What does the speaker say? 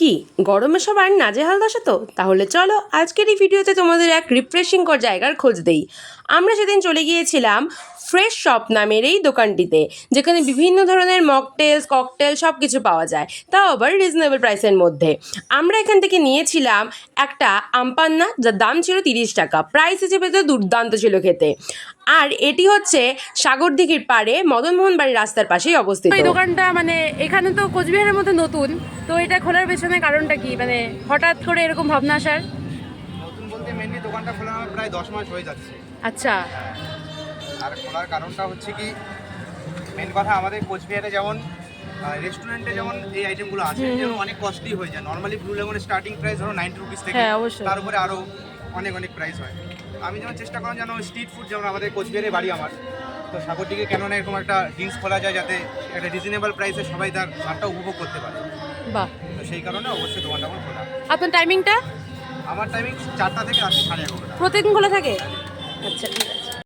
কি? গরমে সবার নাজেহাল দশা তো? তাহলে চলো আজকের এই ভিডিওতে তোমাদের এক রিফ্রেশিং কর জায়গার খোঁজ দেই। আমরা সেদিন চলে গিয়েছিলাম ফ্রেশ শপ নামের এই দোকানটিতে, যেখানে বিভিন্ন ধরনের মকটেলস ককটেল সব কিছু পাওয়া যায়, তাও আবার রিজনেবল প্রাইসের মধ্যে। আমরা এখান থেকে নিয়েছিলাম একটা আমপান্না, যার দাম ছিল তিরিশ টাকা। প্রাইস হিসেবে তো দুর্দান্ত ছিল খেতে। আর এটি হচ্ছে সাগরদিঘির পাড়ে মদনমোহন বাড়ির রাস্তার পাশেই অবস্থিত। এই দোকানটা মানে এখানে তো কোচবিহারের মধ্যে নতুন, তো এটা খোলার পেছনে কারণটা কি? মানে হঠাৎ করে এরকম ভাবনা আসার? নতুন বলতে মেনলি দোকানটা খোলা আমার প্রায় দশ মাস হয়ে যাচ্ছে। আচ্ছা। আর খোলার কারণটা হচ্ছে কি মেন কথা আমাদের কোচবিহারে যেমন রেস্টুরেন্টে যেমন এই আইটেমগুলো আছে যেমন অনেক কস্টলি হয়ে যায়। নর্মালি ব্লু লেমনের স্টার্টিং প্রাইস ধরো নাইনটি রুপিস থেকে হ্যাঁ, তার উপরে আরও অনেক অনেক প্রাইস হয়। আমি যেমন চেষ্টা করলাম যেন স্ট্রিট ফুড যেমন আমাদের কোচবিহারে বাড়ি আমার তো সাগরদিকে কেন না এরকম একটা ড্রিঙ্কস খোলা যায় যাতে একটা রিজনেবল প্রাইসে সবাই তার স্বাদটা উপভোগ করতে পারে। বাহ। তো সেই কারণে অবশ্যই দোকানটা আমার খোলা। আপনার টাইমিংটা আমার টাইমিং চারটা থেকে রাত্রি সাড়ে এগারোটা। প্রতিদিন খোলা থাকে? আচ্ছা ঠিক আছে।